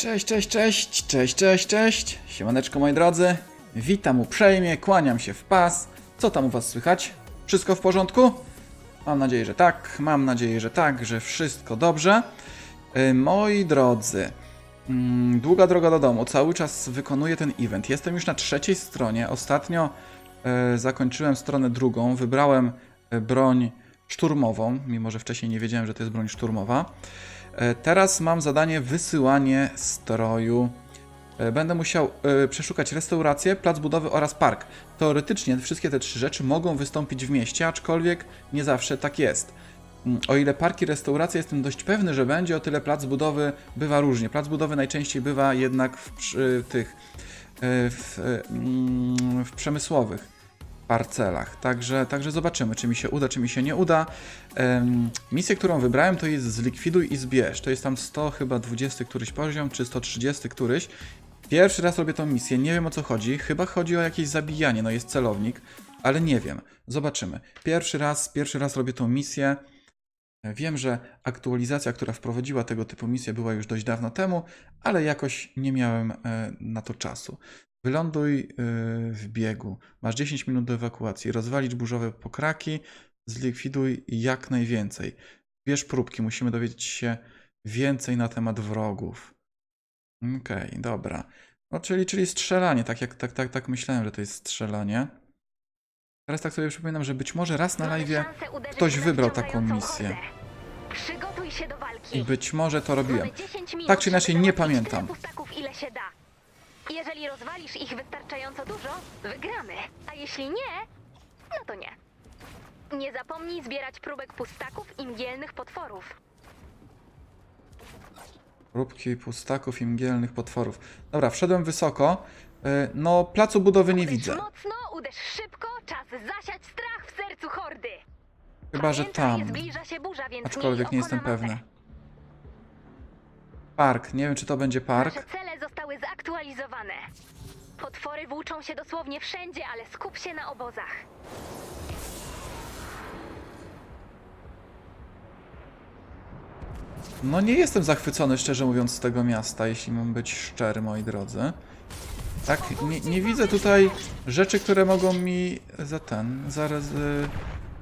Cześć, cześć, cześć, cześć, cześć, cześć. Siemaneczko moi drodzy. Witam uprzejmie, kłaniam się w pas. Co tam u was słychać? Wszystko w porządku? Mam nadzieję, że tak. Mam nadzieję, że tak, że wszystko dobrze. Y, Moi drodzy, mm, długa droga do domu. Cały czas wykonuję ten event. Jestem już na trzeciej stronie. Ostatnio e, zakończyłem stronę drugą. Wybrałem e, broń szturmową, mimo że wcześniej nie wiedziałem, że to jest broń szturmowa. E, Teraz mam zadanie wysyłanie stroju. E, Będę musiał e, przeszukać restaurację, plac budowy oraz park. Teoretycznie wszystkie te trzy rzeczy mogą wystąpić w mieście, aczkolwiek nie zawsze tak jest. Mm, O ile parki, restauracje jestem dość pewny, że będzie, o tyle plac budowy bywa różnie. Plac budowy najczęściej bywa jednak w tych w, e, mm, w przemysłowych parcelach. Także, także zobaczymy, czy mi się uda, czy mi się nie uda. Misję, którą wybrałem, to jest zlikwiduj i zbierz. To jest tam 100 chyba 20 któryś poziom, czy 130 któryś. Pierwszy raz robię tą misję, nie wiem o co chodzi. Chyba chodzi o jakieś zabijanie, no jest celownik, ale nie wiem. Zobaczymy. Pierwszy raz, pierwszy raz robię tą misję. Wiem, że aktualizacja, która wprowadziła tego typu misję, była już dość dawno temu, ale jakoś nie miałem e, na to czasu. Wyląduj e, w biegu. Masz 10 minut do ewakuacji. Rozwalić burzowe pokraki. Zlikwiduj jak najwięcej. Bierz próbki. Musimy dowiedzieć się więcej na temat wrogów. Okej, dobra. No, czyli, czyli strzelanie. Tak, jak, tak, tak, tak myślałem, że to jest strzelanie. Teraz tak sobie przypominam, że być może raz na live ktoś wybrał taką misję. Przygotuj się do walki. I być może to robiłem. Mamy 10 minut, Tak czy inaczej, nie pamiętam. ile się da. Jeżeli rozwalisz ich wystarczająco dużo, wygramy. A jeśli nie, no to nie. Nie zapomnij zbierać próbek pustaków i mgielnych potworów. Próbki pustaków i mgielnych potworów. Dobra, wszedłem wysoko. Y, No, placu budowy nie widzę. mocno, uderz szybko, czas zasiać strach w sercu hordy. Chyba, że Pamiętaj, tam. zbliża się burza, więc Aczkolwiek nie jestem na mapę. pewny. Park. Nie wiem, czy to będzie park. Nasze cele zostały zaktualizowane. Potwory włóczą się dosłownie wszędzie, ale skup się na obozach. No, nie jestem zachwycony, szczerze mówiąc, z tego miasta, jeśli mam być szczery, moi drodzy. Tak, nie, nie widzę tutaj rzeczy, które mogą mi za ten, zaraz y,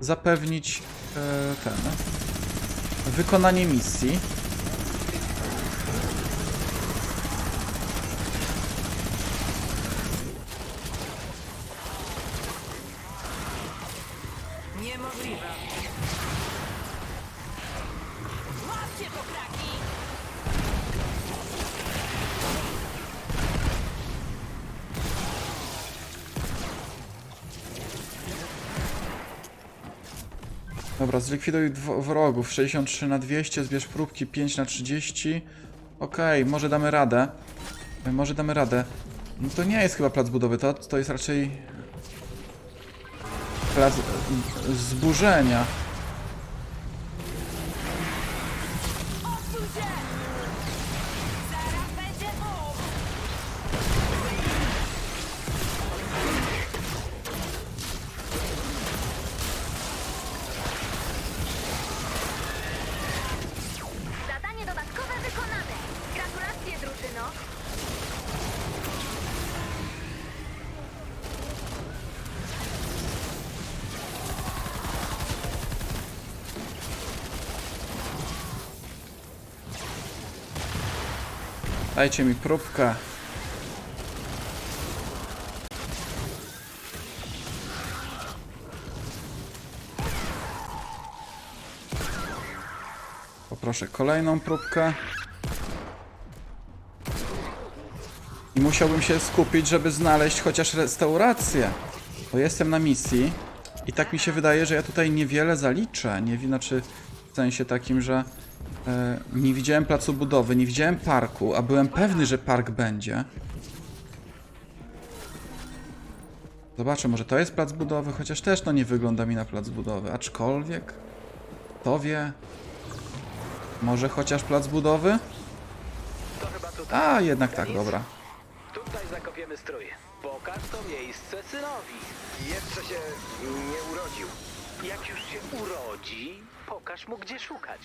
zapewnić e, ten, wykonanie misji. Dobra, zlikwiduj wrogów. 63 na 200, zbierz próbki 5 na 30. Okej, może damy radę. E, Może damy radę. No to nie jest chyba plac budowy, to, to jest raczej... Plac e, zburzenia. Dajcie mi próbkę. Poproszę kolejną próbkę. I musiałbym się skupić, żeby znaleźć chociaż restaurację. Bo jestem na misji i tak mi się wydaje, że ja tutaj niewiele zaliczę. Nie, wi- znaczy w sensie takim, że nie widziałem placu budowy, nie widziałem parku, a byłem pewny, że park będzie. Zobaczę, może to jest plac budowy, chociaż też no nie wygląda mi na plac budowy. Aczkolwiek, kto wie, może chociaż plac budowy? To chyba tutaj. A, jednak tak, dobra. Tutaj zakopiemy strój. Pokaż to miejsce synowi. Jeszcze się nie urodził. Jak już się urodzi, pokaż mu gdzie szukać.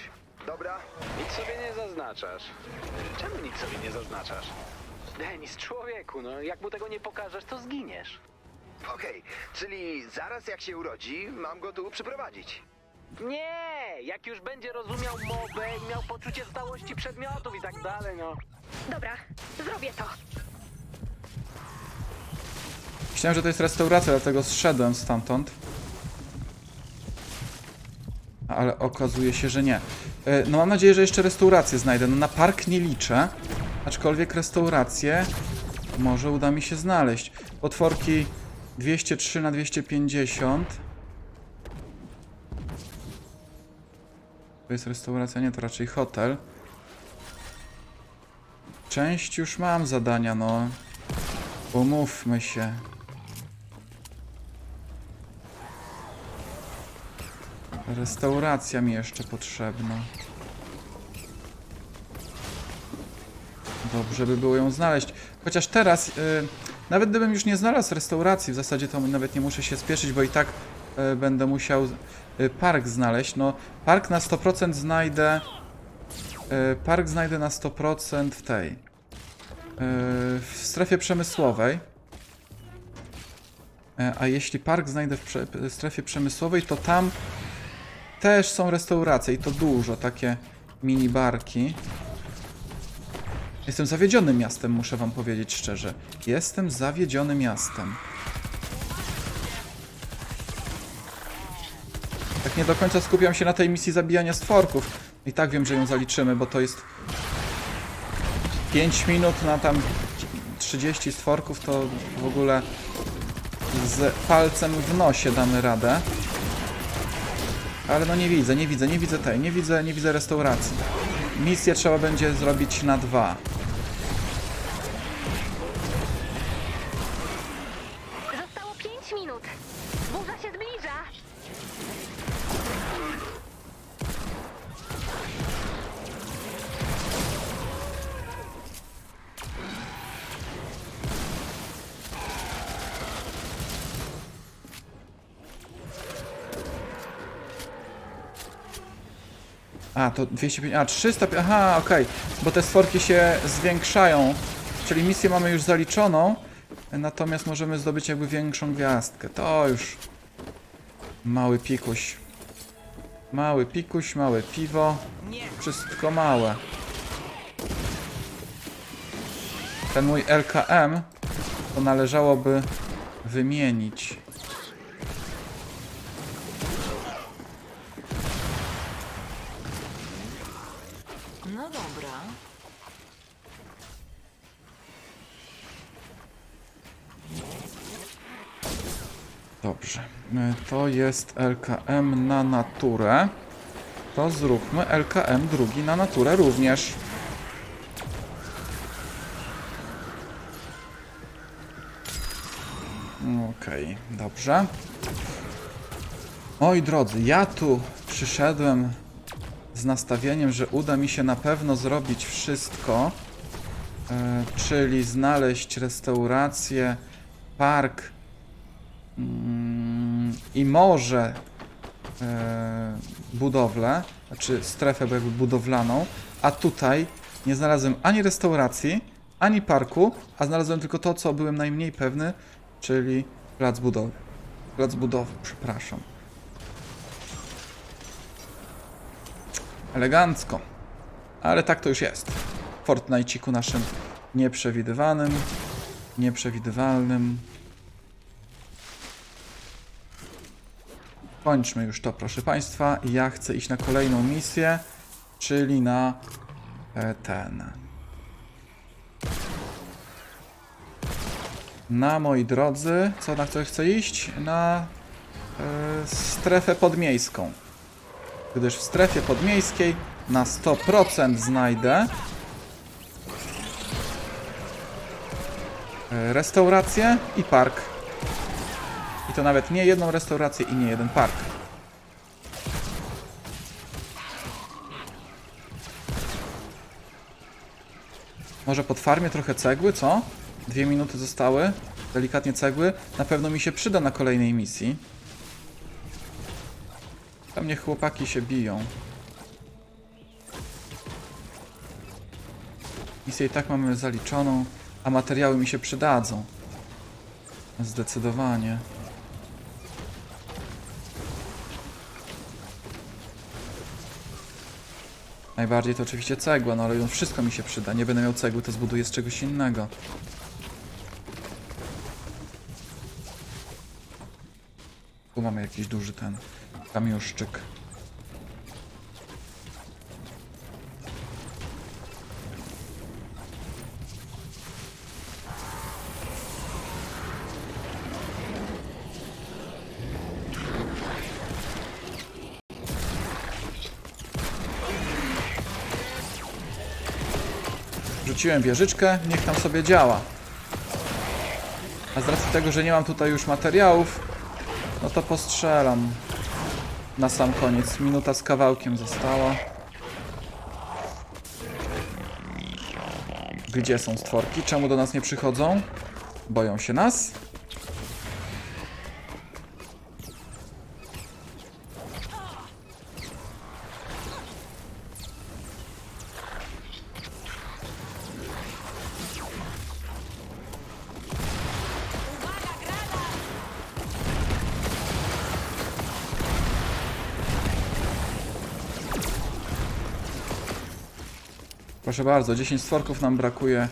Dobra, Nic sobie nie zaznaczasz. Czemu nic sobie nie zaznaczasz? Denis, człowieku, no jak mu tego nie pokażesz, to zginiesz. okej. Czyli zaraz jak się urodzi, mam go tu przyprowadzić. Nie! Jak już będzie rozumiał mowę i miał poczucie stałości przedmiotów i tak dalej, no. Dobra, zrobię to. Myślałem, że to jest restauracja, dlatego zszedłem stamtąd. Ale okazuje się, że nie. E, No mam nadzieję, że jeszcze restaurację znajdę. No na park nie liczę, aczkolwiek restaurację może uda mi się znaleźć. Potworki 203 na 250. To jest restauracja, nie, to raczej hotel. Część już mam zadania, no. Umówmy się. Restauracja mi jeszcze potrzebna. Dobrze by było ją znaleźć. Chociaż teraz, y, nawet gdybym już nie znalazł restauracji, w zasadzie to nawet nie muszę się spieszyć, bo i tak y, będę musiał y, park znaleźć. No, park na 100% znajdę. Y, park znajdę na 100% w tej. y, w strefie przemysłowej. E, A jeśli park znajdę w w strefie przemysłowej, to tam też są restauracje i to dużo, takie mini barki. Jestem zawiedzionym miastem, muszę wam powiedzieć szczerze. Jestem zawiedzionym miastem. Tak nie do końca skupiam się na tej misji zabijania stworków. I tak wiem, że ją zaliczymy, bo to jest 5 minut na tam 30 stworków, to w ogóle z palcem w nosie damy radę. Ale no nie widzę, nie widzę, nie widzę tej, nie widzę, nie widzę restauracji. Misję trzeba będzie zrobić na dwa. A, to 250, a 300, aha, okej, bo te stworki się zwiększają, czyli misję mamy już zaliczoną, natomiast możemy zdobyć jakby większą gwiazdkę, to już mały pikuś. Mały pikuś, małe piwo, wszystko małe. Ten mój LKM to należałoby wymienić. No dobra. Dobrze. E, To jest LKM na naturę. To zróbmy LKM drugi na naturę również. Okej, dobrze. Moi drodzy, ja tu przyszedłem z nastawieniem, że uda mi się na pewno zrobić wszystko, e, czyli znaleźć restaurację, park, Mm, i może e, budowlę, znaczy strefę jakby budowlaną, a tutaj nie znalazłem ani restauracji, ani parku, a znalazłem tylko to, co byłem najmniej pewny, czyli plac budowy. Plac budowy, przepraszam. Elegancko. Ale tak to już jest. W Fortnite'iku naszym nieprzewidywanym, nieprzewidywalnym. Kończmy już to, proszę Państwa. Ja chcę iść na kolejną misję, czyli na e, ten. Na, moi drodzy, co na co chcę iść? Na e, strefę podmiejską. Gdyż w strefie podmiejskiej na 100% znajdę e, restaurację i park. I to nawet nie jedną restaurację i nie jeden park. Może pod farmie trochę cegły, co? Dwie minuty zostały. Delikatnie cegły. Na pewno mi się przyda na kolejnej misji. Tam niech chłopaki się biją. Misję i tak mamy zaliczoną, a materiały mi się przydadzą. Zdecydowanie. Najbardziej to oczywiście cegła, no ale wszystko mi się przyda. Nie będę miał cegły, to zbuduję z czegoś innego. Tu mamy jakiś duży ten kamiuszczyk. Rzuciłem wieżyczkę, niech tam sobie działa. A z racji tego, że nie mam tutaj już materiałów, no to postrzelam. Na sam koniec. Minuta z kawałkiem została. Gdzie są stworki? Czemu do nas nie przychodzą? Boją się nas? Proszę bardzo, 10 stworków nam brakuje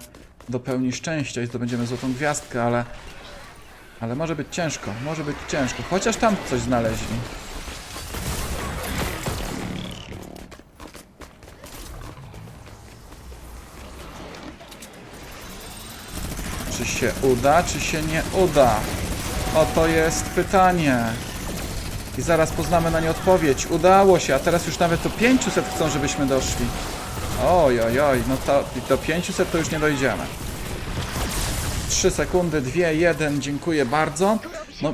do pełni szczęścia i zdobędziemy złotą gwiazdkę, ale... Ale może być ciężko, może być ciężko. Chociaż tam coś znaleźli. Czy się uda, czy się nie uda? Oto jest pytanie. I zaraz poznamy na nie odpowiedź. Udało się, a teraz już nawet to 500 chcą, żebyśmy doszli. Oj, oj, oj, no to do 500 to już nie dojdziemy. 3 sekundy, 2, 1, dziękuję bardzo. No,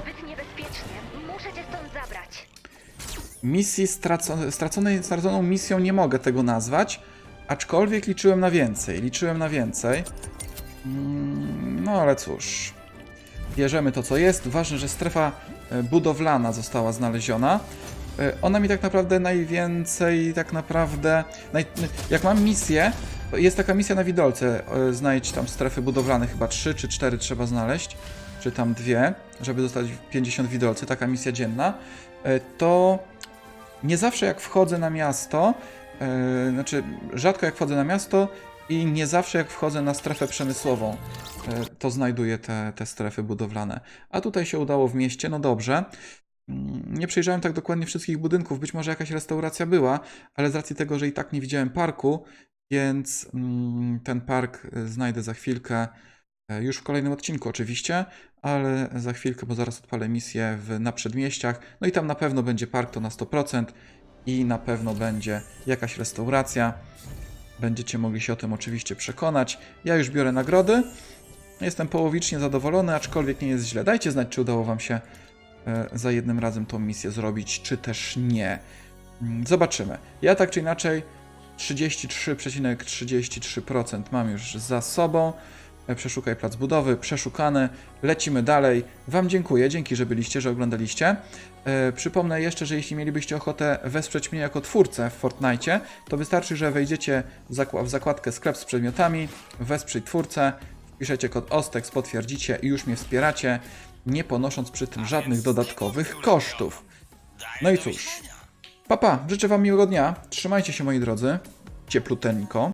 misji straco straconej, straconą misją nie mogę tego nazwać, aczkolwiek liczyłem na więcej, liczyłem na więcej. Mm, No ale cóż, bierzemy to co jest. Ważne, że strefa e, budowlana została znaleziona. E, Ona mi tak naprawdę najwięcej, tak naprawdę, naj, jak mam misję, jest taka misja na widolce, e, znajdź tam strefy budowlane, chyba 3 czy 4 trzeba znaleźć, czy tam dwie, żeby dostać 50 widolcy, taka misja dzienna, e, to nie zawsze jak wchodzę na miasto, znaczy rzadko jak wchodzę na miasto i nie zawsze jak wchodzę na strefę przemysłową, to znajduję te, te strefy budowlane. A tutaj się udało w mieście, no dobrze. Mm, Nie przejrzałem tak dokładnie wszystkich budynków, być może jakaś restauracja była, ale z racji tego, że i tak nie widziałem parku, więc mm, ten park e, znajdę za chwilkę, e, już w kolejnym odcinku oczywiście, ale za chwilkę, bo zaraz odpalę misję w, na przedmieściach, no i tam na pewno będzie park, to na 100% i na pewno będzie jakaś restauracja. Będziecie mogli się o tym oczywiście przekonać. Ja już biorę nagrody. Jestem połowicznie zadowolony, aczkolwiek nie jest źle. Dajcie znać, czy udało Wam się za jednym razem tą misję zrobić, czy też nie. Mm, Zobaczymy. Ja tak czy inaczej 33,33% mam już za sobą. E, Przeszukaj plac budowy, przeszukany. Lecimy dalej. Wam dziękuję, dzięki, że byliście, że oglądaliście. E, przypomnę jeszcze, że jeśli mielibyście ochotę wesprzeć mnie jako twórcę w Fortnite, to wystarczy, że wejdziecie w zakładkę sklep z przedmiotami, wesprzyj twórcę, wpiszecie kod OSTEX, potwierdzicie i już mnie wspieracie, nie ponosząc przy tym żadnych dodatkowych kosztów. No i cóż, papa, życzę wam miłego dnia, trzymajcie się moi drodzy, ciepluteńko.